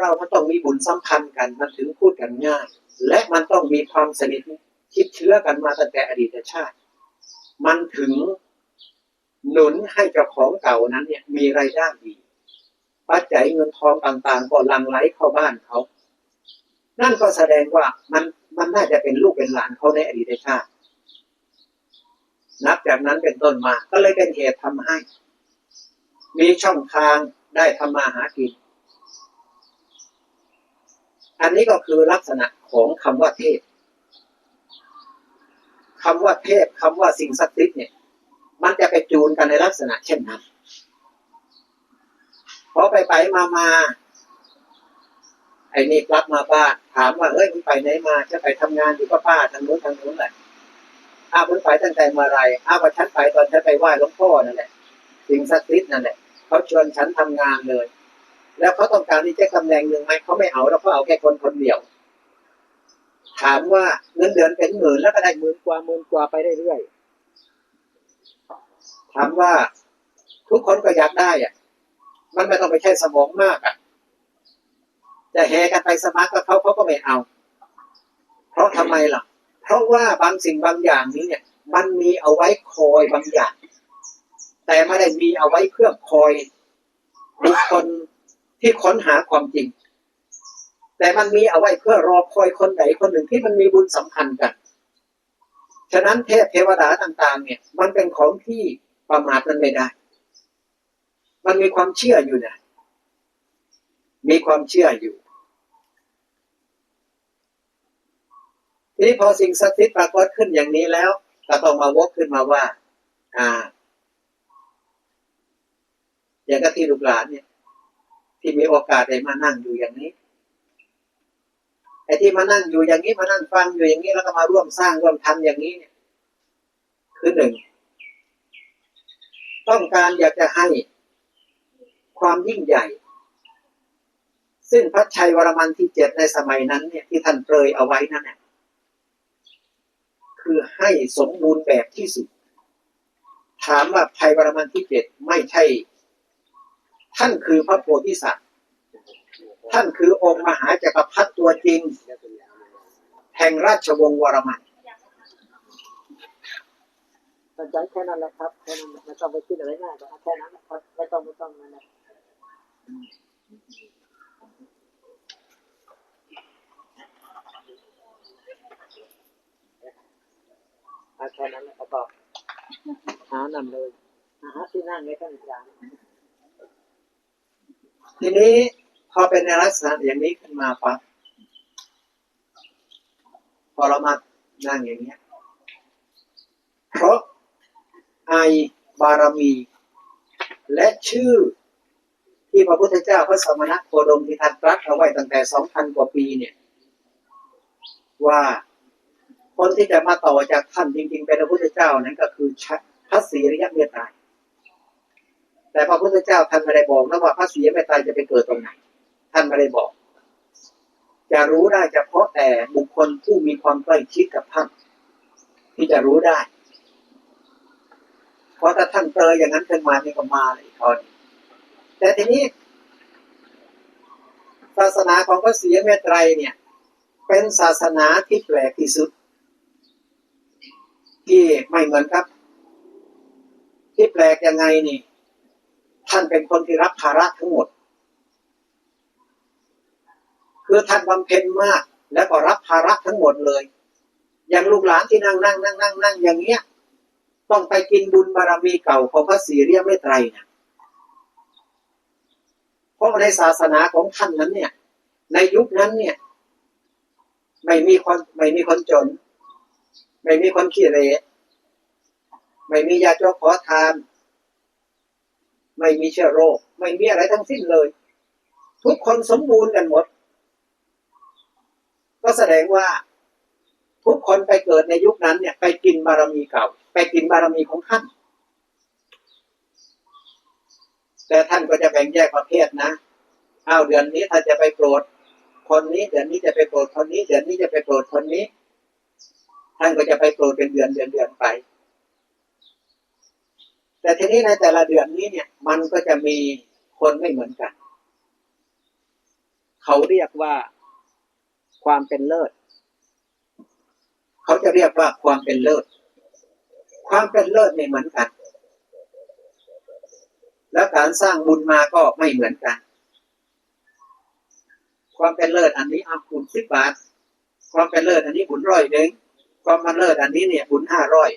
เรามันต้องมีบุญสัมพันธ์กันมันถึงพูดกันง่าย และมันต้องมีความสนิทชิดเชื้อกันมาตั้งแต่อดีตชาติ มันถึงหนุนให้เจ้าของเก่านั้นเนี่ยมีรายได้ดีปัจจัยเงินทองต่างๆ ก็ลังไหลเข้าบ้านเขา นั่นก็แสดงว่ามันมันน่าจะเป็นลูกเป็นหลานเขาในอดีตชาติ นับจากนั้นเป็นต้นมาก็เลยเป็นเหตุทำให้ มีช่องทางได้ทำมาหากิน อันนี้ก็คือลักษณะของคำว่าเทพคำว่าเทพคำว่าสิ่งศักดิ์สิทธิ์เนี่ย มันจะไปจูนกันในลักษณะเช่นนั้นพอไปไปมามาไอ้นี่กลับมาบ้านถามว่าเฮ้ยมึงไปไหนมาจะไปทำงานอยู่กับป้าทางนู้นทางนู้นแหละอ้าวมึงไปตั้งแต่เมื่อไรอ้าวว่าฉันไปตอนฉันไปไหว้หลวงพ่อนั่นแหละสิ่งศักดิ์สิทธิ์นั่นแหละเขาชวนฉันทำงานเลย แล้วเขาต้องการที่จะตำแหน่งหนึ่งไหมเขาไม่เอาแล้วเขาเอาแค่คนคนเดียว ถามว่าเงินเดือนเป็นหมื่นแล้วก็ได้หมื่นกว่าหมื่นกว่าไปเรื่อยๆถามว่าทุกคนก็อยากได้อะมันไม่ต้องไปใช้สมองมากอะ จะแห่กันไปสมัครกับเขาเขาก็ไม่เอา เพราะทำไมล่ะ เพราะว่าบางสิ่งบางอย่างนี้เนี่ย มันมีเอาไว้คอยบางอย่าง แต่ไม่ได้มีเอาไว้เพื่อคอยบุคคล ที่ค้นหาความจริง แต่มันมีเอาไว้เพื่อรอคอยคนไหนคนหนึ่งที่มันมีบุญสัมพันธ์กัน ฉะนั้นเทพเทวดาต่าง ๆ เนี่ย มันเป็นของที่ประมาทมันไม่ได้ มันมีความเชื่ออยู่นะมีความเชื่ออยู่ทีนี้พอสิ่งศักดิ์สิทธิ์ปรากฏขึ้นอย่างนี้แล้วก็ต้องมาวกขึ้นมาว่า อ่า อย่างกับที่ลูกหลานเนี่ย ที่มีโอกาสได้มานั่งอยู่อย่างนี้ไอ้ที่มานั่งอยู่อย่างนี้มานั่งฟังอยู่อย่างนี้แล้วก็มาร่วมสร้างร่วมทำอย่างนี้เนี่ยคือหนึ่งต้องการอยากจะให้ความยิ่งใหญ่ ซึ่งพระชัยวรมันที่เจ็ดในสมัยนั้น เนี่ยที่ท่านเปรยเอาไว้นั่นเนี่ยคือให้สมบูรณ์แบบที่สุด ถามว่าชัยวรมันที่เจ็ดไม่ใช่ ท่านคือพระโพธิสัตว์ ท่านคือองค์มหาจักรพรรดิตัวจริง แห่งราชวงศ์วรมันสนใจแค่นั้นแหละครับแค่นั้นไม่ต้องไปคิดอะไรง่ายก็แค่นั้นไม่ต้องไม่ต้องนั่นแหละแค่นั้นแหละก็หานำเลยหาที่นั่งในท่านอาจารย์ ทีนี้พอเป็นในลักษณะอย่างนี้ขึ้นมาปั๊บพอเรามานั่งอย่างเนี้ยเพราะไอบารมี และชื่อที่พระพุทธเจ้าพระสมณโคดมที่ท่านรัสเอาไว้ตั้งแต่สองพันกว่าปีเนี่ย ว่าคนที่จะมาต่อจากท่านจริง ๆ เป็นพระพุทธเจ้านั้นก็คือพระศรีริยเมตไตร แต่พระพุทธเจ้าท่านไม่ได้บอกนะว่าพระศรีริยเมตไตรจะไปเกิดตรงไหน ท่านไม่ได้บอก จะรู้ได้เฉพาะแต่บุคคลผู้มีความใกล้ชิดกับท่านที่จะรู้ได้ เพราะถ้าท่านเจออย่างนั้นขึ้นมานี่ก็มาเลยทอนแต่ทีนี้ศาสนาของพระศรีเมตไตรเนี่ย เป็นศาสนาที่แปลกที่สุด ที่ไม่เหมือนครับ ที่แปลกยังไงนี่ ท่านเป็นคนที่รับภาระทั้งหมด คือท่านบำเพ็ญมาก แล้วก็รับภาระทั้งหมดเลย อย่างลูกหลานที่นั่งนั่งนั่งนั่งนั่งอย่างเงี้ย ต้องไปกินบุญบารมีเก่าของพระศรีเมตไตรนะเพราะในศาสนาของท่านนั้นเนี่ย ในยุคนั้นเนี่ย ไม่มีคนไม่มีคนจน ไม่มีคนขี้เรไม่มียาจกขอทาน ไม่มีเชื้อโรค ไม่มีอะไรทั้งสิ้นเลย ทุกคนสมบูรณ์กันหมด ก็แสดงว่า ทุกคนไปเกิดในยุคนั้นเนี่ย ไปกินบารมีเก่า ไปกินบารมีของท่าน แต่ท่านก็จะแบ่งแยกประเภทนะเอาเดือนนี้ท่านจะไปโปรด คนนี้เดือนนี้จะไปโปรดคนนี้ เดือนนี้จะไปโปรดคนนี้ ท่านก็จะไปโปรดเป็นเดือนเดือนเดือนไป แต่ทีนี้ในแต่ละเดือนนี้เนี่ย มันก็จะมีคนไม่เหมือนกัน เขาเรียกว่าความเป็นเลิศ เขาจะเรียกว่าความเป็นเลิศ ความเป็นเลิศไม่เหมือนกัน แล้วการสร้างบุญมาก็ไม่เหมือนกัน ความเป็นเลิศอันนี้เอาบุญสิบบาท ความเป็นเลิศอันนี้บุญร้อยหนึ่งความเป็นเลิศอันนี้เนี่ยบุญห้าร้อย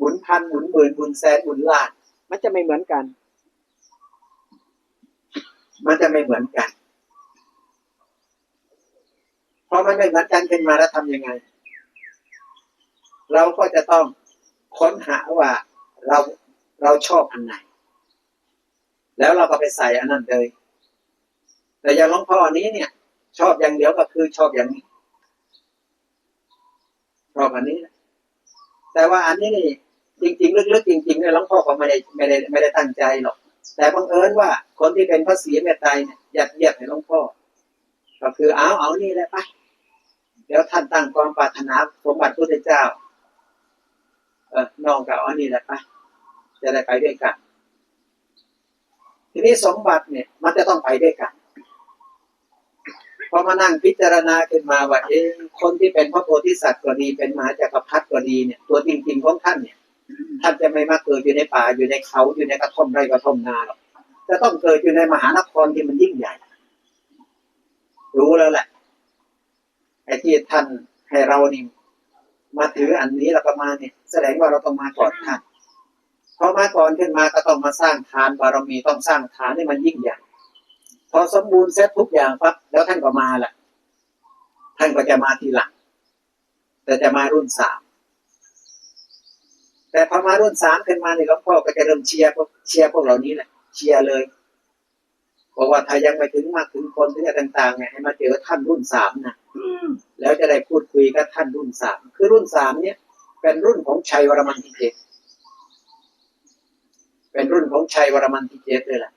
บุญพันบุญหมื่นบุญแสนบุญล้าน มันจะไม่เหมือนกัน มันจะไม่เหมือนกันพอมันไม่เหมือนกันขึ้นมาแล้วทำยังไง เราก็จะต้องค้นหาว่าเราเราชอบอันไหน แล้วเราก็ไปใส่อันนั้นเลย แต่อย่างหลวงพ่อนี้เนี่ย ชอบอย่างเดียวก็คือชอบอย่างนี้ชอบอันนี้นะ แต่ว่าอันนี้นี่จริงๆลึกๆจริงๆเนี่ยหลวงพ่อก็ไม่ได้ไม่ได้ไม่ได้ตั้งใจหรอก แต่บังเอิญว่าคนที่เป็นพระศรีเมตไตรเนี่ยยัดเยียดให้หลวงพ่อ ก็คือเอาเอานี่แหละไปเดี๋ยวท่านตั้งความปรารถนาสมบัติพระเจ้า เออน้องกับอานี่แหละไปจะได้ไปด้วยกัน ทีนี้สมบัติเนี่ย มันจะต้องไปด้วยกัน พอมานั่งพิจารณาขึ้นมาว่าเอ๊คนที่เป็นพระโพธิสัตว์ก็ดีเป็นมหาจักรพรรดิก็ดีเนี่ย ตัวจริงๆของท่านเนี่ย ท่านจะไม่มาเกิดอยู่ในป่าอยู่ในเขาอยู่ในกระท่อมไร่กระท่อมนาหรอกจะต้องเกิดอยู่ในมหานครที่มันยิ่งใหญ่ รู้แล้วแหละไอ้ที่ท่านให้เรานี่มาถืออันนี้แล้วก็มาเนี่ยแสดงว่าเราต้องมาก่อนท่านพอมาก่อนขึ้นมาก็ต้องมาสร้างทานบารมีต้องสร้างฐานให้มันยิ่งใหญ่ พอสมบูรณ์เสร็จทุกอย่างปั๊บแล้วท่านก็มาแหละท่านก็จะมาทีหลังแต่จะมารุ่นสามแต่พอมารุ่นสามขึ้นมาเนี่ยหลวงพ่อก็จะเริ่มเชียร์พวกเชียร์พวกเหล่านี้แหละเชียร์เลยบอกว่าถ้ายังไม่ถึงมากถึงคนที่จะต่างๆเนี่ยให้มาเจอท่านรุ่นสามนะแล้วจะได้พูดคุยกับท่านรุ่นสามคือรุ่นสามเนี่ย เป็นรุ่นของชัยวรมันที่เจ็ดเป็นรุ่นของชัยวรมันที่เจ็ดเลยแหละ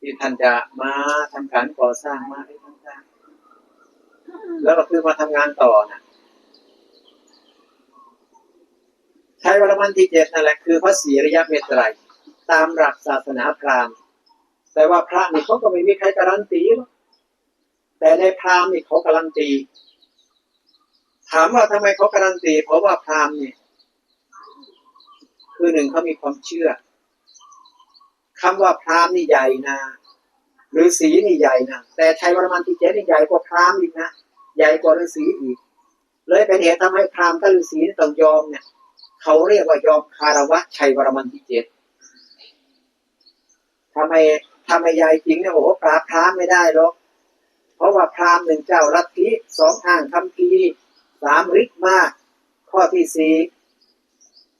ที่ท่านจะมาทำการก่อสร้างมาให้ต่างๆแล้วก็คือมาทำงานต่อนะใชัยวรมันที่เจ็ดนั่นแหละคือพระศีริยะเมตไตรตามหลักศาสนาพราหมณ์ แต่ว่าพระนี่เขาก็ไม่มีใครการันตีหรอกแต่ในพราหมณ์นี่เขาการันตี ถามว่าทำไมเขาการันตี เพราะว่าพราหมณ์นี่คือหนึ่งเขามีความเชื่อ คำว่าพราหมณ์นี่ใหญ่นะหรือสีนี่ใหญ่นะแต่ชัยวรมันที่เจ็ดนี่ใหญ่กว่าพราหมณ์อีกนะใหญ่กว่าฤาษีอีก เลยเป็นเหตุทำให้พราหมณ์กับฤาษีต้องยอมเนี่ยเขาเรียกว่ายอมคารวะชัยวรมันที่เจ็ดทำไมทำไมใหญ่จริงเนี่ยโอ้โหปราบพราหมไม่ได้หรอกเพราะว่าพราหมหนึ่งเจ้าลัทธิสองทางคำพีสามฤทธิ์มาก ข้อที่สี่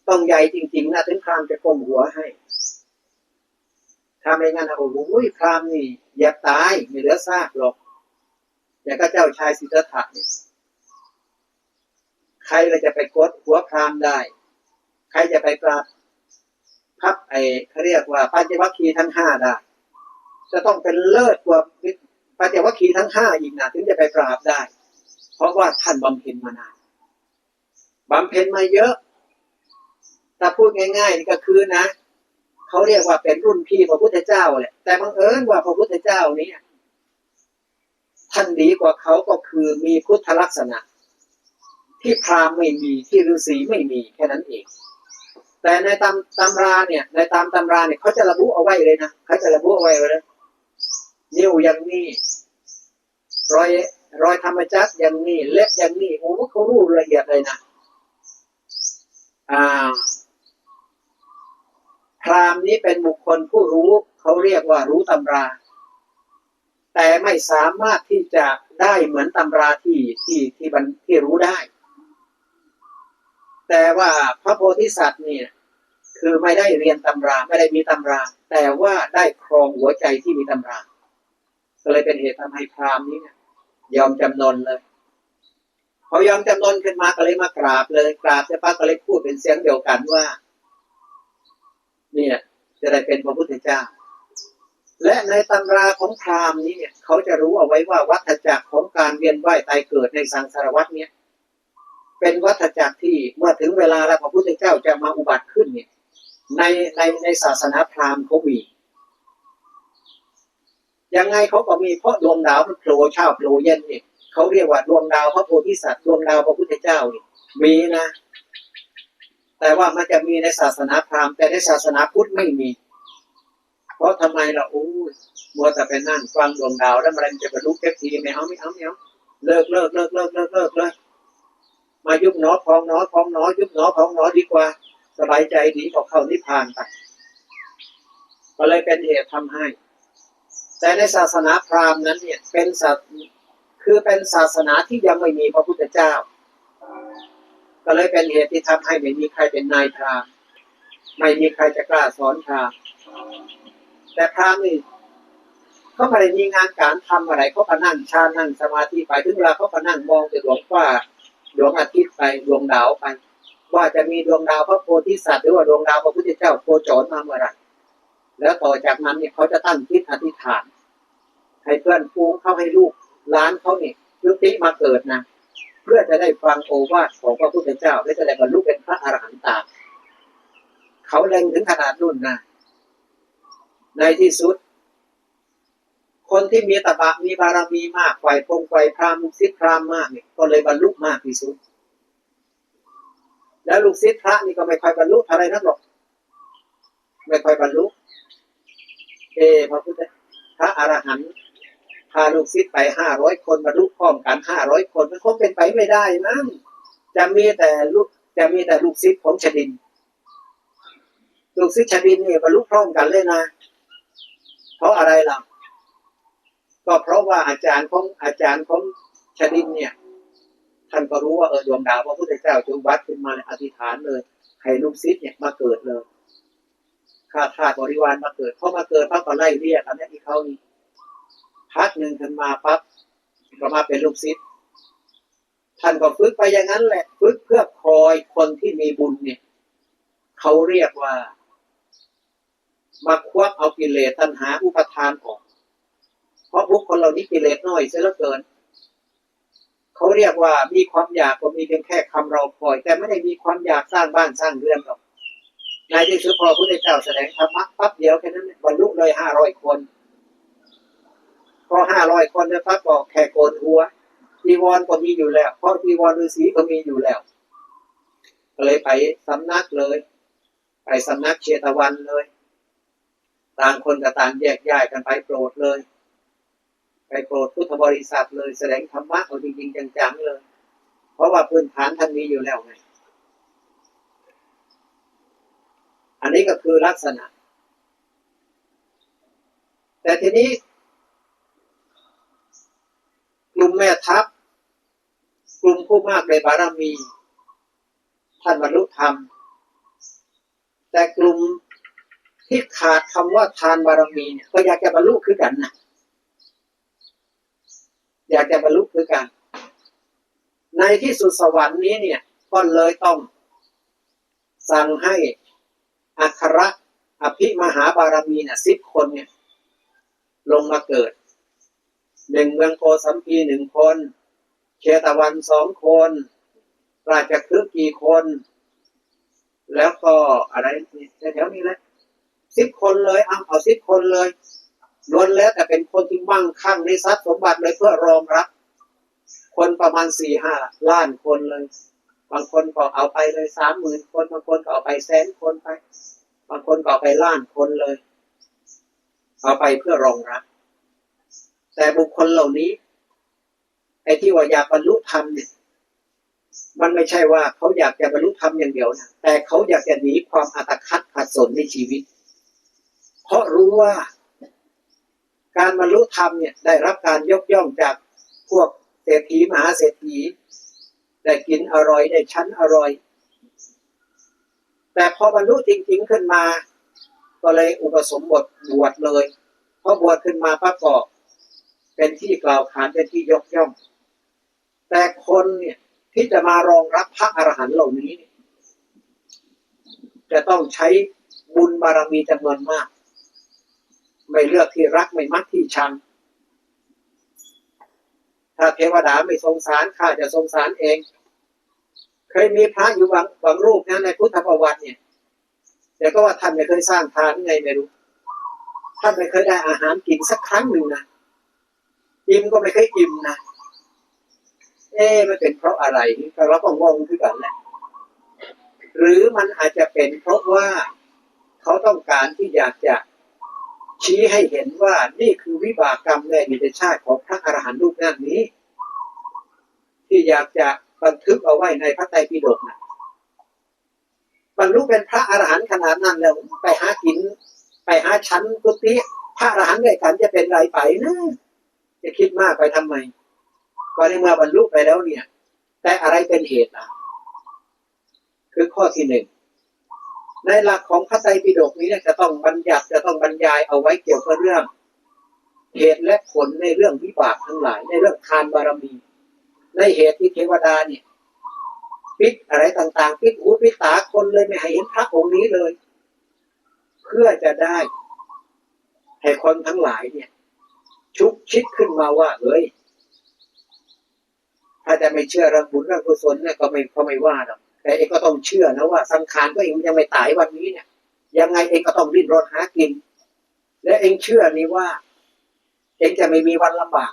ต้องใหญ่จริง ๆนะถึงพรามจะก้มหัวให้ ถ้าไม่งั้นนะโอ้โหพรามนี่อย่าตายไม่เหลือซากหรอกอย่างก็เจ้าชายสิทธัตถะเนี่ยใครเราจะไปกดหัวพรามได้ ใครจะไปปราบพับไอ้เขาเรียกว่าปัญจวัคคีย์ทั้งห้าได้ จะต้องเป็นเลิศกว่าปัญจวัคคีย์ทั้งห้าอีกนะถึงจะไปปราบได้ เพราะว่าท่านบำเพ็ญมานานบำเพ็ญมาเยอะถ้าพูดง่ายๆนี่ก็คือนะ เขาเรียกว่าเป็นรุ่นพี่พระพุทธเจ้าแหละแต่บังเอิญว่าพระพุทธเจ้านี้ท่านดีกว่าเขาก็คือมีพุทธลักษณะ ที่พราหมณ์ไม่มีที่ฤาษีไม่มีแค่นั้นเอง แต่ในตามตำราเนี่ย ในตามตำราเนี่ยเขาจะระบุเอาไว้เลยนะเขาจะระบุเอาไว้เลยนิ้วอย่างนี้รอยรอยธรรมจักรอย่างนี้เล็บอย่างนี้โอ้เขารู้ละเอียดเลยนะอ่า พราหมณ์นี้เป็นบุคคลผู้รู้เขาเรียกว่ารู้ตำรา แต่ไม่สามารถที่จะได้เหมือนตำราที่ที่ที่บันที่รู้ได้ แต่ว่าพระโพธิสัตว์เนี่ยคือไม่ได้เรียนตำราไม่ได้มีตำรา แต่ว่าได้ครองหัวใจที่มีตำราก็เลยเป็นเหตุทำให้พราหมณ์นี้เนี่ยยอมจำนนเลยเขายอมจำนนขึ้นมาก็เลยมากราบเลยกราบเสร็จปั๊บก็เลยพูดเป็นเสียงเดียวกันว่า เนี่ย จะได้เป็นพระพุทธเจ้า และในตำราของพราหมณ์นี้เนี่ยเขาจะรู้เอาไว้ว่าวัฏจักรของการเวียนว่ายตายเกิดในสังสารวัฏเนี่ยเป็นวัฏจักรที่เมื่อถึงเวลาแล้วพระพุทธเจ้าจะมาอุบัติขึ้นเนี่ย ในในในศาสนาพราหมณ์เขามียังไงเขาก็มีเพราะดวงดาวมันโผล่เช้าโผล่เย็นเนี่ยเขาเรียกว่าดวงดาวพระโพธิสัตว์ดวงดาวพระพุทธเจ้านี่มีนะ แต่ว่ามันจะมีในศาสนาพราหมณ์แต่ในศาสนาพุทธไม่มี เพราะทำไมล่ะโอ้มัวแต่ไปนั่งฟังดวงดาวแล้วมันจะบรรลุแค่ทีไม่เอาไม่เอาไม่เอาเลิกเลิกเลิกเลิกเลิกเลิกเลยมายุบหนอพองหนอพองหนอยุบหนอพองหนอดีกว่า สบายใจดีกว่าเข้านิพพานไปก็เลยเป็นเหตุทำให้ แต่ในศาสนาพราหมณ์นั้นเนี่ยเป็นศาสคือเป็นศาสนาที่ยังไม่มีพระพุทธเจ้า ก็เลยเป็นเหตุที่ทำให้ไม่มีใครเป็นนายพรามไม่มีใครจะกล้าสอนพรามแต่พรามนี่เขาไม่ได้มีงานการทำอะไรเขาก็นั่งชานั่งสมาธิไปถึงเวลาเขาก็นั่งมองไปดวงฟ้าดวงอาทิตย์ไปดวงดาวไป ว่าจะมีดวงดาวพระโพธิสัตว์หรือว่าดวงดาวพระพุทธเจ้าโคจรมาเมื่อไรแล้วต่อจากนั้นเนี่ยเขาจะตั้งจิตอธิษฐาน ให้เพื่อนฟูงเข้าให้ลูกล้านเขาเนี่ยยุติมาเกิดนะ เพื่อจะได้ฟังโอวาทของพระพุทธเจ้า และจะได้บรรลุเป็นพระอรหันต์ตามเขาเล็งถึงขนาดนุ่นนะในที่สุด คนที่มีตบะมีบารมีมากไฟพงไฟพรามลูกศิษย์พรามมากเนี่ยก็เลยบรรลุมากที่สุด แล้วลูกศิษย์พระนี่ก็ไม่ค่อยบรรลุอะไรนักหรอก ไม่ค่อยบรรลุเอพระพุทธพระอรหันต์ พาลูกศิษย์ไปห้าร้อยคนบรรลุพร้อมกันห้าร้อยคนมันคงเป็นไปไม่ได้มั้งจะมีแต่ลูกจะมีแต่ลูกศิษย์ของชดิน ลูกศิษย์ชดินเนี่ยบรรลุพร้อมกันเลยนะ เพราะอะไรล่ะ ก็เพราะว่าอาจารย์ของอาจารย์ของชดินเนี่ย ท่านก็รู้ว่าเออดวงดาวพระพุทธเจ้าจงวัดขึ้นมาในอธิษฐานเลยให้ลูกศิษย์เนี่ยมาเกิดเลยข้าทาสบริวารมาเกิดพอมาเกิดปั๊บก็ไล่เรียกอันนี้ที่เขานี่ พักหนึ่งขึ้นมาปั๊บก็มาเป็นลูกศิษย์ท่านก็ฝึกไปอย่างนั้นแหละฝึกเพื่อคอยคนที่มีบุญเนี่ยเขาเรียกว่า มาควักเอากิเลสตัณหาอุปทานออก เพราะบุคคลเหล่านี้กิเลสน้อยเสียเหลือเกิน เขาเรียกว่ามีความอยากก็มีเพียงแค่คำเราคอย แต่ไม่ได้มีความอยากสร้างบ้านสร้างเรือนหรอกในที่สุดพอพระพุทธเจ้าแสดงธรรมะปั๊บเดียวแค่นั้นบรรลุเลยห้าร้อยคน พอห้าร้อยคนเนี่ยปั๊บบอกแค่โกนหัวจีวรก็มีอยู่แล้ว เพราะจีวรฤาษีก็มีอยู่แล้วก็เลยไปสำนักเลย ไปสำนักเชตวันเลย ต่างคนกับต่างแยกย้ายกันไปโปรดเลย ไปโปรดพุทธบริษัทเลยแสดงธรรมะเอาจริงๆจังๆเลย เพราะว่าพื้นฐานท่านมีอยู่แล้วไง อันนี้ก็คือลักษณะ แต่ทีนี้ กลุ่ มแม่ทัพกลุ่มผู้มากในบารมี ท่านบรรลุธรรม แต่กลุ่มที่ขาดคำว่าทานบารมีเนี่ยก็อยากจะบรรลุคือกันนะอยากจะบรรลุคือกัน ในที่สุดสวรรค์นี้เนี่ยก็เลยต้องสั่งให้อัครอภิมหาบารมีเนี่ยสิบคนเนี่ย ลงมาเกิด หนึ่งเมืองโกสัมพีหนึ่งคนเชตวันสองคน ราชคฤห์กี่คน แล้วก็อะไรแถวนี้แหละสิบคนเลยเอาเอาสิบคนเลยล้วนแล้วแต่เป็นคนที่มั่งคั่งในทรัพย์สมบัติเลยเพื่อรองรับ คนประมาณสี่ห้าล้านคนเลย บางคนก็เอาไปเลยสามหมื่นคนบางคนก็เอาไปแสนคนไป บางคนก็เอาไปล้านคนเลย เอาไปเพื่อรองรับ แต่บุคคลเหล่านี้ไอ้ที่ว่าอยากบรรลุธรรมเนี่ย มันไม่ใช่ว่าเขาอยากจะบรรลุธรรมอย่างเดียวนะแต่เขาอยากจะหนีความอัตคัดขัดสนในชีวิต เพราะรู้ว่า การบรรลุธรรมเนี่ย ได้รับการยกย่องจากพวกเศรษฐีมหาเศรษฐีได้กินอร่อยได้ชั้นอร่อย แต่พอบรรลุจริง ๆขึ้นมา ก็เลยอุปสมบทบวชเลยพอบวชขึ้นมาประกอบ เป็นที่กล่าวขานเป็นที่ยกย่อง แต่คนเนี่ยที่จะมารองรับพระอรหันต์เหล่านี้ จะต้องใช้บุญบารมีจำนวนมาก ไม่เลือกที่รักไม่มักที่ชัง ถ้าเทวดาไม่สงสารข้าจะสงสารเอง เคยมีพระอยู่บางบางรูปนะในพุทธประวัติเนี่ยแต่ก็ว่าท่านไม่เคยสร้างทานไงไม่รู้ ท่านไม่เคยได้อาหารกินสักครั้งหนึ่งนะ อิ่มก็ไม่เคยอิ่มนะ เอ๊มันเป็นเพราะอะไรเราก็งงคือกันแหละหรือมันอาจจะเป็นเพราะว่าเขาต้องการที่อยากจะชี้ให้เห็นว่านี่คือวิบากกรรมในอดีตชาติของพระอรหันต์รูปนั้นนี้ ที่อยากจะบันทึกเอาไว้ในพระไตรปิฎกนะบรรลุเป็นพระอรหันต์ขนาดนั้นแล้วไปหากิน ไปหาชั้นกุฏิพระอรหันต์ด้วยกันจะเป็นไรไปนะ จะคิดมากไปทำไม ก็ในเมื่อบรรลุไปแล้วเนี่ย แต่อะไรเป็นเหตุอะ คือข้อที่หนึ่ง ในหลักของพระไตรปิฎกนี้เนี่ยจะต้องบัญญัติจะต้องบรรยายเอาไว้เกี่ยวกับเรื่อง เหตุและผลในเรื่องวิบากทั้งหลาย ในเรื่องทานบารมี ในเหตุที่เทวดาเนี่ยปิดอะไรต่างๆปิดหูปิดตาคนเลยไม่ให้เห็นพระองค์นี้เลย เพื่อจะได้ให้คนทั้งหลายเนี่ย ชุกคิดขึ้นมาว่าเฮ้ยถ้าจะไม่เชื่อเรื่องบุญเรื่องกุศลเนี่ยก็ไม่ก็ไม่ว่าหรอกแต่เองก็ต้องเชื่อนะว่าสังขารก็เองยังไม่ตายวันนี้เนี่ย ยังไงเองก็ต้องดิ้นรนหากิน และเองเชื่อนี่ว่า เองจะไม่มีวันลำบาก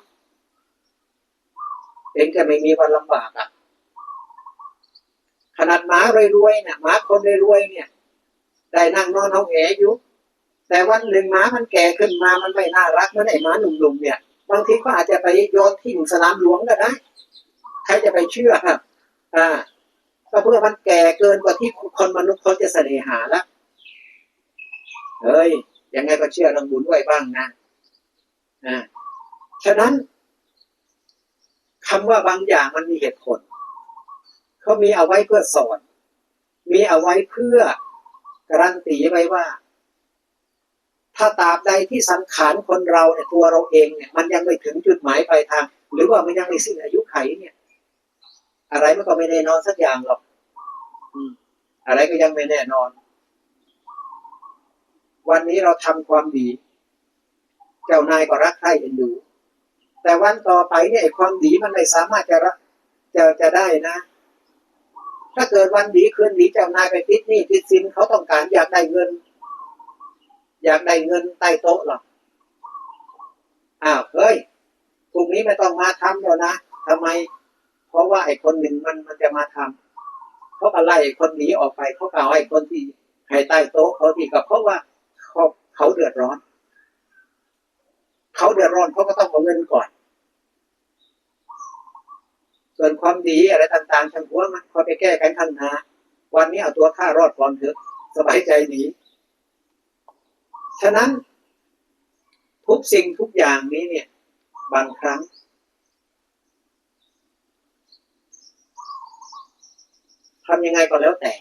เองจะไม่มีวันลำบากอะ ขนาดหมารวยๆเนี่ยหมาคนรวยๆเนี่ย ได้นั่งนอนเอาแหอยู่ แต่วันหนึ่งหมามันแก่ขึ้นมา มันไม่น่ารักเหมือนไอ้หมาหนุ่มๆเนี่ย บางทีก็อาจจะไปโยนทิ้งสนามหลวงก็ได้ ใครจะไปเชื่อครับอ่าก็เพื่อมันแก่เกินกว่าที่คนมนุษย์เขาจะเสน่หาแล้วเฮ้ย ยังไงก็เชื่อเรื่องบุญไว้บ้างนะอ่าฉะนั้นคำว่าบางอย่างมันมีเหตุผล เขามีเอาไว้เพื่อสอน มีเอาไว้เพื่อการันตีไว้ว่า ถ้าตราบใดที่สังขารคนเราเนี่ยตัวเราเองเนี่ยมันยังไม่ถึงจุดหมายปลายทาง หรือว่ามันยังไม่สิ้นอายุไขเนี่ย อะไรมันก็ไม่แน่นอนสักอย่างหรอกอะไรก็ยังไม่แน่นอน วันนี้เราทำความดี เจ้านายก็รักใคร่เอ็นดู แต่วันต่อไปเนี่ยความดีมันไม่สามารถจะรักจะจะได้นะ ถ้าเกิดวันดีคืนดีเจ้านายไปติดหนี้ติดสินเขาต้องการอยากได้เงิน อยากได้เงินใต้โต๊ะหรออ้าวเฮ้ยพรุ่งนี้ไม่ต้องมาทำแล้วนะทำไม เพราะว่าไอ้คนหนึ่งมันมันจะมาทำเขาก็ไล่ไอ้คนหนีออกไปเขาก็เอาไอ้คนที่ให้ใต้โต๊ะเขาที่กับเพราะว่าเขาเขาเดือดร้อน เขาเดือดร้อนเขาก็ต้องเอาเงินก่อน ส่วนความดีอะไรต่างๆช่างหัวมันคอยไปแก้กันข้างหน้าวันนี้เอาตัวข้ารอดก่อนเถอะสบายใจหนี ฉะนั้น ทุกสิ่งทุกอย่างนี้เนี่ย บางครั้ง ทำยังไงก็แล้วแต่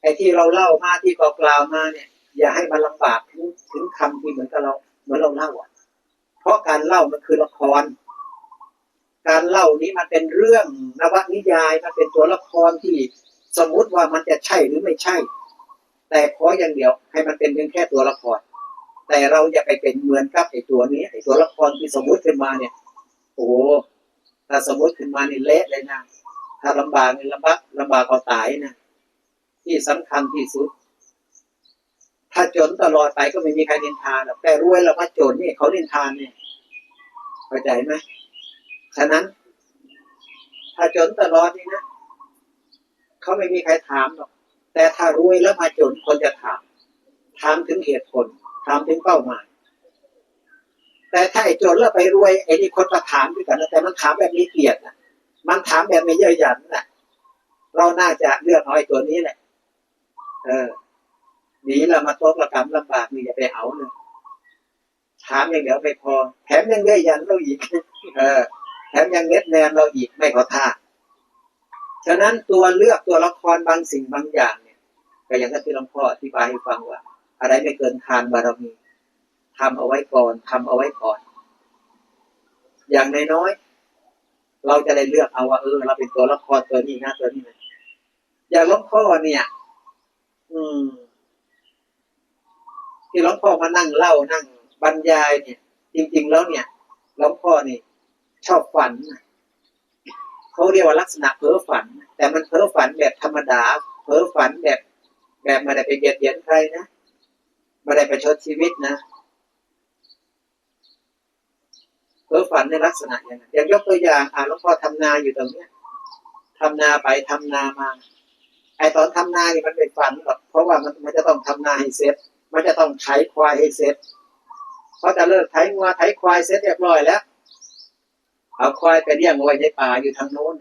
ไอ้ที่เราเล่ามาที่กกล่าวมาเนี่ย อย่าให้มันลำบากถึงถึงคำที่เหมือนกับเราเหมือนเราเล่าอะ เพราะการเล่ามันคือละคร การเล่านี้มันเป็นเรื่องนวนิยาย มันเป็นตัวละครที่สมมุติว่ามันจะใช่หรือไม่ใช่ แต่ขออย่างเดียวให้มันเป็นเพียงแค่ตัวละคร แต่เราอย่าไปเป็นเหมือนกับไอ้ตัวนี้ไอ้ตัวละครที่สมมุติขึ้นมาเนี่ย โอ้ถ้าสมมุติขึ้นมานี่เละเลยนะถ้าลำบากนี่ลำบากลำบากก็ตายนะที่สำคัญที่สุด ถ้าจนตลอดไปก็ไม่มีใครนินทาหรอกแต่รวยแล้วมาจนนี่เขานินทานเนี่ยเข้าใจไหมฉะนั้น ถ้าจนตลอดนี่นะเขาไม่มีใครถามหรอก แต่ถ้ารวยแล้วมาจนคนจะถาม ถามถึงเหตุผล ถามถึงเป้าหมาย แต่ถ้าไอ้จนแล้วไปรวยไอ้นี่คนมาถามด้วยกันนะแต่มันถามแบบมีเกลียรตินะมันถามแบบไม่เย่อหยันนะเราน่าจะเลือกเอาไอ้ตัวนี้แหละ เออหนีเรามาตกระกรรมลำบากนี่อย่าไปเอาเลยถามอย่างเดียวไม่พอ แถมยังเย่อหยันเราอีก เออ แถมยังเน็ตแนมเราอีกไม่ขอท่าฉะนั้นตัวเลือกตัวละครบางสิ่งบางอย่าง ก็อย่างที่หลวงพ่ออธิบายให้ฟังว่า อะไรไม่เกินทานบารมีทำเอาไว้ก่อนทำเอาไว้ก่อน อย่างน้อยๆเราจะได้เลือกเอาว่าเออเราเป็นตัวละครตัวนี้นะตัวนี้นะอย่างหลวงพ่อเนี่ย อืม ที่หลวงพ่อมานั่งเล่านั่งบรรยายเนี่ย จริง ๆ แล้วเนี่ยหลวงพ่อนี่ชอบฝันเขาเรียกว่าลักษณะเพ้อฝัน แต่มันเพ้อฝันแบบธรรมดา เพ้อฝันแบบ แบบไมาได้ไปเบียดเบียนใครนะไม่ได้ประชดชีวิตนะเพ้อฝันในลักษณะอย่างนั้นอย่างยกตัวอย่างอ่าหลวงพ่อทำนาอยู่ตรงเนี้ยทำนาไปทำนามา ไอตอนทำนานี่มันเป็นฝันหรอกเพราะว่ามันมันจะต้องทำนาให้เสร็จ มันจะต้องไถควายให้เสร็จเพอจะเลิกไถงัวไถควายเสร็จเรียบร้อยแล้วเอาควายไปเลี้ยงไว้ในป่าอยู่ทางโน้น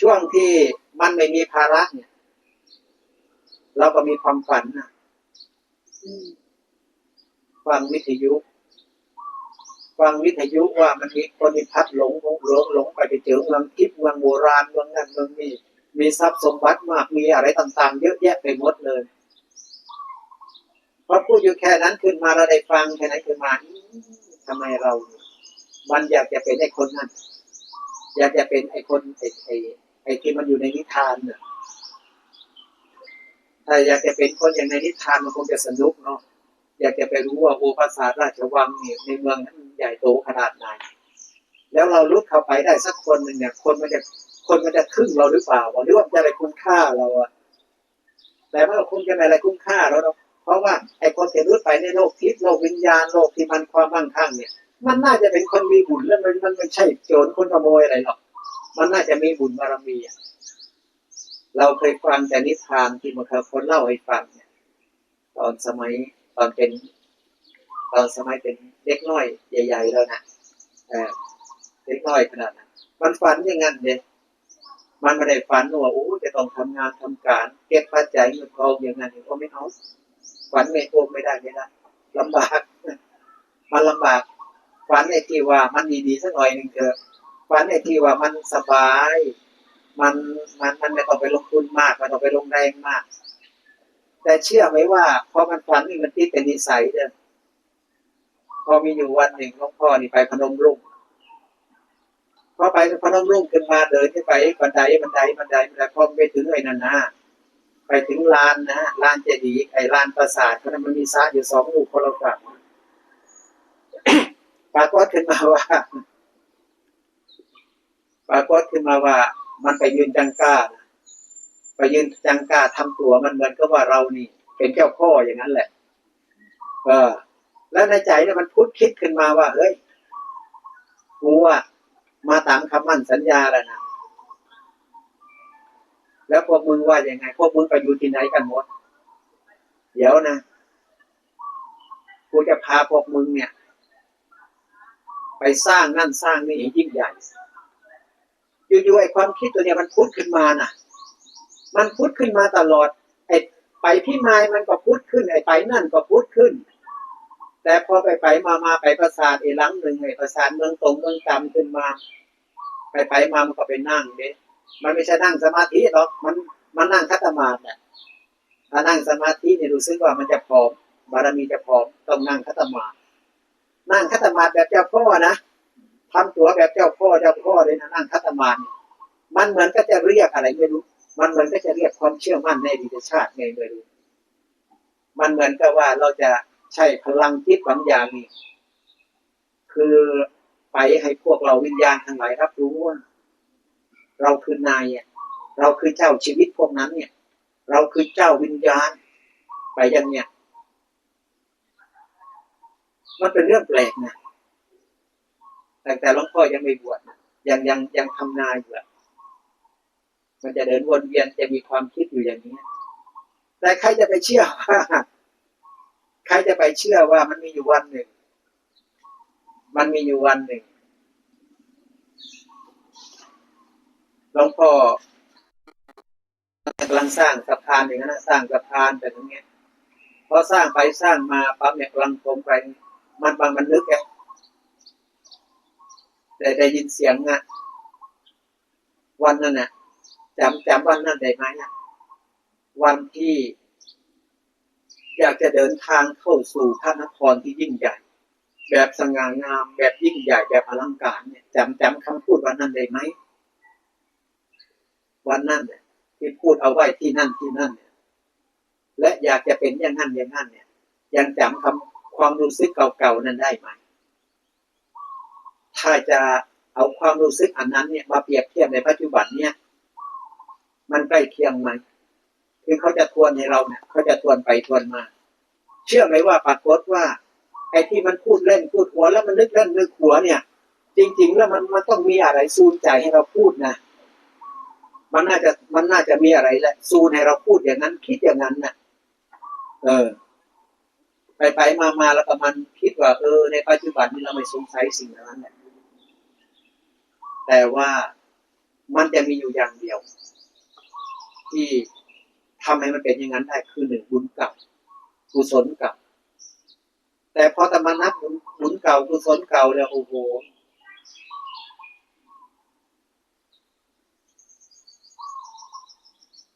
ช่วงที่มันไม่มีภาระเนี่ย เราก็มีความฝันนะฟังวิทยุ ฟังวิทยุว่ามันมีคนมีพัดหลงหลงหลงหลงไปไปเจอเมืองทิพย์เมืองโบราณเมืองนั้นเมืองนี้มีทรัพย์สมบัติมากมีอะไรต่าง ๆ เยอะแยะไปหมดเลยพอพูดอยู่แค่นั้นขึ้นมาเราได้ฟังแค่นั้นขึ้นมาอื้อทำไมเรา มันอยากจะเป็นไอ้คนนั้น อยากจะเป็นไอ้คนไอ้ไอ้ไอ้ที่มันอยู่ในนิทานเนี่ย ถ้าอยากจะเป็นคนอย่างในนิทานมันคงจะสนุกเนาะอยากจะไปรู้ว่าโอภาษาราชวังเนี่ยในเมืองนั้นใหญ่โตขนาดไหนแล้วเราลุกเข้าไปได้สักคนหนึ่งเนี่ย คนมันจะคนมันจะทึ่งเราหรือเปล่าวะหรือว่าจะอะไรคุ้มค่าเราอะแต่ว่าเราคงจะไม่อะไรคุ้มค่าเราเนาะเพราะว่าไอ้คนที่รุดไปในโลกทิพย์โลกวิญญาณโลกที่มันความมั่งคั่งเนี่ย มันน่าจะเป็นคนมีบุญแล้วมันมันไม่ใช่โจรคนขโมยอะไรหรอกมันน่าจะมีบุญบารมีอะ เราเคยฟังแต่นิทานที่มาเคยคนเล่าให้ฟังเนี่ยตอนสมัยตอนเป็น ตอนสมัยเป็นเด็กน้อยใหญ่ ๆ แล้วนะเออเด็กน้อยขนาดนั้นมันฝันอย่างนั้นเนี่ยมันไม่ได้ฝันว่าโอ้จะต้องทำงานทำการ เก็บปัจจัยเงินทองอย่างนั้นก็ไม่เอาฝันไม่โอไม่ได้ไม่ได้ลำบาก มันลำบากฝันไอ้ที่ว่ามันดีๆสักหน่อยหนึ่งเถอะฝันไอ้ที่ว่ามันสบาย มันมันมันไม่ต้องไปลงทุนมากไม่ต้องไปลงแรงมาก แต่เชื่อไหมว่าพอมันฝันนี่มันติดเป็นนิสัยเด้อพอมีอยู่วันหนึ่งหลวงพ่อนี่ไปพนมรุ้งพอไปพนมรุ้งขึ้นมาเดินขึ้นไปบันไดบันไดบันไดบันไดพอไปถึงไอ้นั่นนะไปถึงลานนะลานเจดีย์ไอ้ลานปราสาทเพราะนั้นมันมีซาอยู่สองลูกคนละฝั่งปรากฏขึ้นมาว่าปรากฏขึ้นมาว่า มันไปยืนจังก้าไปยืนจังก้าทำตัวมันเหมือนกับว่าเรานี่ เป็นเจ้าพ่ออย่างนั้นแหละ เออ แล้วในใจเนี่ยมันพุดคิดขึ้นมาว่าเฮ้ยกูอะมาตามคำมั่นสัญญาแล้วนะแล้วพวกมึงว่าอยังไง พวกมึงไปอยู่ที่ไหนกันหมด เดี๋ยวนะกูจะพาพวกมึงเนี่ย ไปสร้างนั่นสร้างนี่ยิ่งใหญ่ อยู่ๆไอ้ความคิดตัวเนี้ยมันพุดขึ้นมาน่ะ มันพุดขึ้นมาตลอด ไอ้ไปพี่มายมันก็พุดขึ้น ไอ้ไปนั่นก็พุดขึ้น แต่พอไปไปมามาไปประสาทไอ้หลังหนึ่งไอ้ประสาทเมืองตรงเมืองจำขึ้นมา ไปไปมามันก็ไปนั่งเด้มันไม่ใช่นั่งสมาธิหรอก มันมันนั่งคัตมาดเนี่ยถ้านั่งสมาธิเนี่ยรู้สึกว่ามันจะพร้อมบารมีจะพร้อมต้องนั่งคัตมานั่งคัตมาแบบเจ้าพ่อนะ ทำตัวแบบเจ้าพ่อเจ้าพ่อเลยนะนั่งคัตมาเนี่ยมันเหมือนก็จะเรียกอะไรไม่รู้ มันเหมือนก็จะเรียกความเชื่อมั่นในดีตชาติไงไม่รู้ มันเหมือนกับว่าเราจะใช้พลังจิตบางอย่างนี่คือไปให้พวกเราวิญญาณทั้งหลายรับรู้ว่า เราคือนายเราคือเจ้าชีวิตพวกนั้นเนี่ย เราคือเจ้าวิญญาณ ไปยังเนี่ย มันเป็นเรื่องแปลกนะ แต่แต่หลวงพ่อยังไม่บวชนะยังยังยังทำนายอยู่อะมันจะเดินวนเวียนจะมีความคิดอยู่อย่างนี้ แต่ใครจะไปเชื่อว่าใครจะไปเชื่อว่ามันมีอยู่วันหนึ่ง มันมีอยู่วันหนึ่งหลวงพ่อกำลังสร้างสะพานอย่างนั้นนะสร้างสะพานแต่ตรงเนี้ยพอสร้างไปสร้างมาปั๊บเนี่ยกำลังโคมไป มันบางมันนึกไง แต่ได้ยินเสียงอะวันนั้นน่ะจำจำวันนั้นได้ไหมอะวันที่อยากจะเดินทางเข้าสู่พระนครที่ยิ่งใหญ่ แบบสง่างาม แบบยิ่งใหญ่แบบอลังการเนี่ยจำจำคำพูดวันนั้นได้ไหมวันนั้นเนี่ยที่พูดเอาไว้ที่นั่นที่นั่นเนี่ยและอยากจะเป็นอย่างนั้นอย่างนั้นเนี่ย ยังจำคำความรู้สึกเก่าๆนั้นได้ไหม ถ้าจะเอาความรู้สึกอันนั้นเนี่ยมาเปรียบเทียบในปัจจุบันเนี่ย มันใกล้เคียงไหมคือเขาจะทวนให้เราเนี่ยเขาจะทวนไปทวนมา เชื่อไหมว่าปรากฏว่า ไอ้ที่มันพูดเล่นพูดหัวแล้วมันนึกเล่นนึกหัวเนี่ย จริง ๆ แล้วมันมันต้องมีอะไรซูนใจให้เราพูดนะมันน่าจะมันน่าจะมีอะไรแหละซูนให้เราพูดอย่างนั้น คิดอย่างนั้นน่ะ เออ ไปไปมามาแล้วก็มันคิดว่า เออ ในปัจจุบันนี้เราไม่สงสัยสิ่งนั้นแหละ แต่ว่ามันจะมีอยู่อย่างเดียว ที่ทำให้มันเป็นอย่างนั้นได้คือหนึ่งบุญเก่ากุศลเก่าแต่พอตมานับบุญเก่ากุศลเก่าแล้วโอ้โห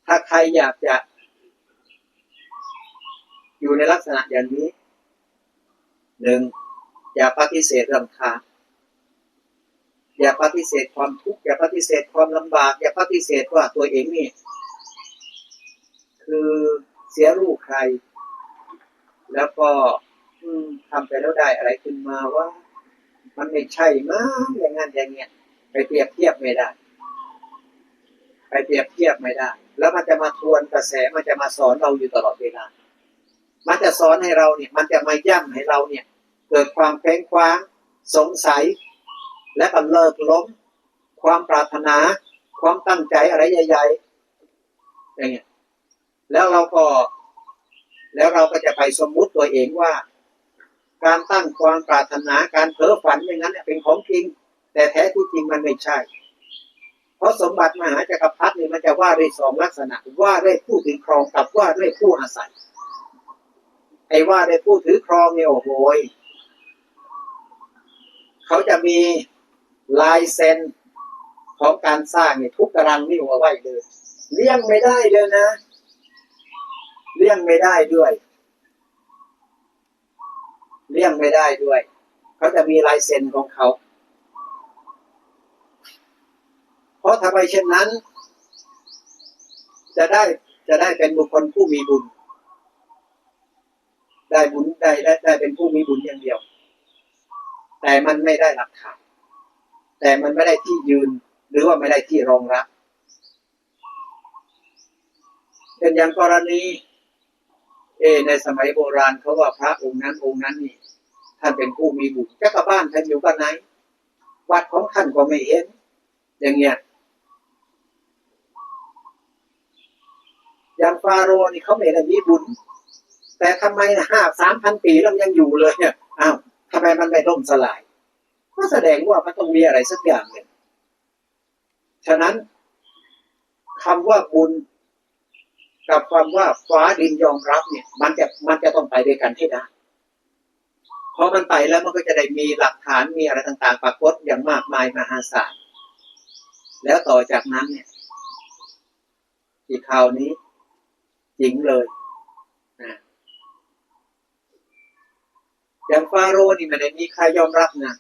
ถ้าใครอยากจะ อยู่ในลักษณะอย่างนี้หนึ่งอย่าปฏิเสธเรื่องทาง อย่าปฏิเสธความทุกข์อย่าปฏิเสธความลำบาก อย่าปฏิเสธว่าตัวเองนี่ คือเสียลูกใคร แล้วก็อืมทำไปแล้วได้อะไรขึ้นมาว่า มันไม่ใช่มั้งอย่างนั้นอย่างเงี้ยไปเปรียบเทียบไม่ได้ ไปเปรียบเทียบไม่ได้ แล้วมันจะมาทวนกระแสมันจะมาสอนเราอยู่ตลอดเวลา มันจะสอนให้เราเนี่ย มันจะมาย่ำให้เราเนี่ย เกิดความแข้งคว้างสงสัย และก็เลิกล้มความปรารถนา ความตั้งใจอะไรใหญ่ๆอย่างเงี้ยแล้วเราก็ แล้วเราก็จะไปสมมุติตัวเองว่า การตั้งความปรารถนาการเพ้อฝันอย่างนั้นเป็นของจริง แต่แท้ที่จริงมันไม่ใช่ เพราะสมบัติมหาจักรพรรดินี่มันจะว่าด้วยสองลักษณะ ว่าด้วยผู้ถือครองกับว่าด้วยผู้อาศัยไอ้ว่าด้วยผู้ถือครองเนี่ยโอ้โหเขาจะมี ลายเซ็นของการสร้างเนี่ยทุกตารางนิ้วเอาไว้เลยเลี่ยงไม่ได้เลยนะ เลี่ยงไม่ได้ด้วย เลี่ยงไม่ได้ด้วย เขาจะมีลายเซ็นของเขา เพราะทำไมเช่นนั้น จะได้จะได้เป็นบุคคลผู้มีบุญ ได้บุญได้ได้ได้เป็นผู้มีบุญอย่างเดียว แต่มันไม่ได้หลักฐาน แต่มันไม่ได้ที่ยืนหรือว่าไม่ได้ที่รองรับเป็นอย่างกรณี เอ ในสมัยโบราณเขาว่าพระองค์นั้นองค์นั้นนี่ท่านเป็นผู้มีบุญจักรบ้านท่านอยู่กันไหน วัดของท่านก็ไม่เห็น อย่างเงี้ยอย่างฟาโรห์นี่เขาไม่ได้มีบุญ แต่ทำไมห้าสามพันปีแล้วยังอยู่เลยเนี่ยอ้าวทำไมมันไม่ล่มสลาย ก็แสดงว่ามันต้องมีอะไรสักอย่างหนึ่งฉะนั้นคำว่าบุญกับความว่าฟ้าดินยอมรับเนี่ย มันจะมันจะต้องไปด้วยกันให้ได้พอมันไปแล้วมันก็จะได้มีหลักฐานมีอะไรต่าง ๆ ปรากฏอย่างมากมายมหาศาลแล้วต่อจากนั้นเนี่ย อีกคราวนี้จริงเลยนะอย่างฟาโรห์นี่ไม่ได้มีใครยอมรับนะ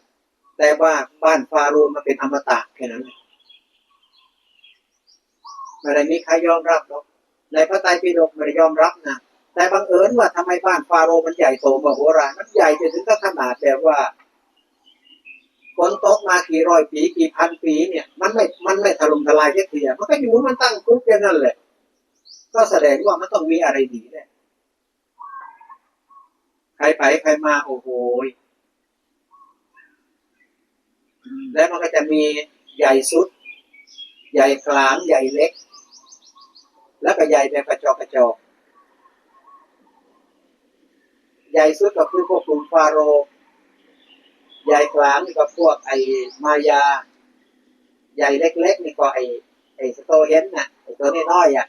แต่ว่าบ้านฟาโรห์มันเป็นอมตะแค่นั้นเองไม่ได้มีใครยอมรับหรอกในพระไตรปิฎกไม่ได้ยอมรับนะแต่บังเอิญว่าทำไมบ้านฟาโรห์มันใหญ่โตมโหฬารมันใหญ่จนถึงก็ขนาดแบบว่าฝนตกมากี่ร้อยปีกี่พันปีเนี่ย มันไม่มันไม่ถล่มทลายแค่เทียมันก็อยู่มันตั้งคุกแค่นั้นแหละ ก็แสดงว่ามันต้องมีอะไรดีแหละใครไปใครมาโอ้โห แล้วมันก็จะมีใหญ่สุด ใหญ่กลางใหญ่เล็ก แล้วก็ใหญ่แบบกระจอกกระจอกใหญ่สุดก็คือพวกกลุ่มฟาโรห์ใหญ่กลางนี่ก็พวกไอ้มายา ใหญ่เล็กๆนี่ก็ไอ้ไอ้สโตเฮนน่ะไอ้ตัวน้อยๆอะ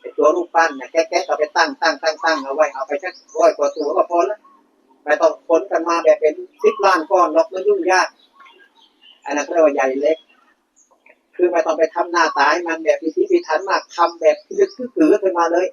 ไอ้ตัวรูปปั้นน่ะแก๊กๆเอาไปตั้งตั้งตั้งตั้งเอาไว้เอาไปสักร้อยกว่าตัวก็พอแล้วไม่ต้องขนกันมาแบบเป็นสิบล้านก้อนหรอกมันยุ่งยาก อันนั้นเรียกว่าใหญ่เล็ก คือไม่ต้องไปทำหน้าตาให้มันแบบพิธีพิถันมากทำแบบลึกคือขึ้นมาเลย